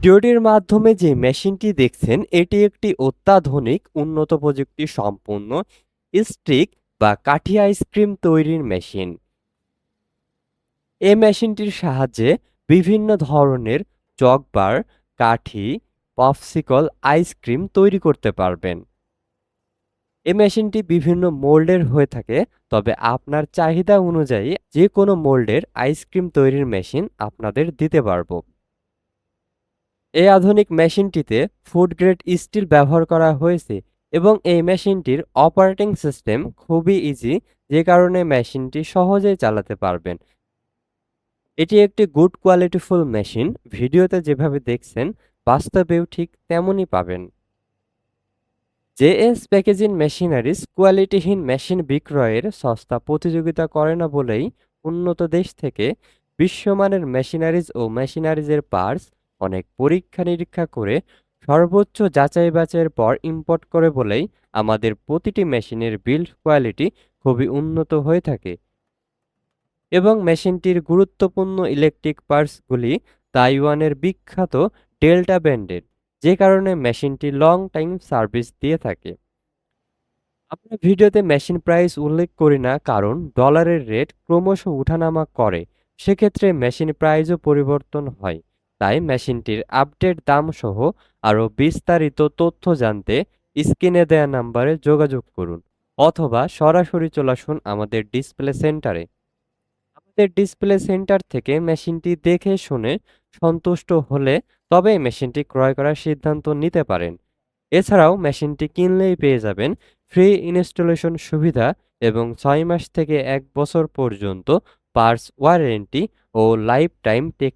ভিডিওটির মাধ্যমে যে মেশিনটি দেখছেন, এটি একটি অত্যাধুনিক, উন্নত প্রযুক্তি সম্পন্ন স্টিক বা কাঠি আইসক্রিম তৈরির মেশিন। এই মেশিনটির সাহায্যে বিভিন্ন ধরনের চকবার কাঠি, পপসিকল আইসক্রিম তৈরি করতে পারবেন। এই মেশিনটি বিভিন্ন মোল্ডের হয়ে থাকে, তবে আপনার চাহিদা অনুযায়ী যে কোনো মোল্ডের আইসক্রিম তৈরির মেশিন আপনাদের দিতে পারব। এই আধুনিক মেশিনটিতে ফুড গ্রেড স্টিল ব্যবহার করা হয়েছে এবং এই মেশিনটির অপারেটিং সিস্টেম খুবই ইজি যে কারণে মেশিনটি সহজেই চালাতে পারবেন। এটি একটি গুড কোয়ালিটিফুল মেশিন, ভিডিওতে যেভাবে দেখছেন, বাস্তবেও ঠিক তেমনই পাবেন। জেএস প্যাকেজিং মেশিনারিজ কোয়ালিটিহীন মেশিন বিক্রয়ের সস্তা প্রতিযোগিতা করে না বলেই উন্নত দেশ থেকে বিশ্বমানের মেশিনারিজ ও মেশিনারিজের পার্টস অনেক পরীক্ষা নিরীক্ষা করে সর্বোচ্চ যাচাই বাছাইয়ের পর ইম্পোর্ট করে বলেই আমাদের প্রতিটি মেশিনের বিল্ড কোয়ালিটি খুবই উন্নত হয়ে থাকে। এবং মেশিনটির গুরুত্বপূর্ণ ইলেকট্রিক পার্টসগুলি তাইওয়ানের বিখ্যাত ডেল্টা ব্র্যান্ডের যে কারণে মেশিনটি লং টাইম সার্ভিস দিয়ে থাকে। আমরা ভিডিওতে মেশিন প্রাইস উল্লেখ করি না, কারণ ডলারের রেট ক্রমশ উঠানামা করে। সেক্ষেত্রে মেশিন প্রাইসও পরিবর্তন হয়। তাই মেশিনটির আপডেট দাম সহ আরও বিস্তারিত তথ্য জানতে স্ক্রিনে দেয়া নাম্বারে যোগাযোগ করুন অথবা সরাসরি চলে আসুন আমাদের ডিসপ্লে সেন্টারে। আমাদের ডিসপ্লে সেন্টার থেকে মেশিনটি দেখে শুনে সন্তুষ্ট হলে তবেই মেশিনটি ক্রয় করার সিদ্ধান্ত নিতে পারেন। এছাড়াও মেশিনটি কিনলেই পেয়ে যাবেন ফ্রি ইনস্টলেশন সুবিধা এবং ছয় মাস থেকে এক বছর পর্যন্ত পার্স ওয়ারেন্টি ও লাইফ টাইম টেক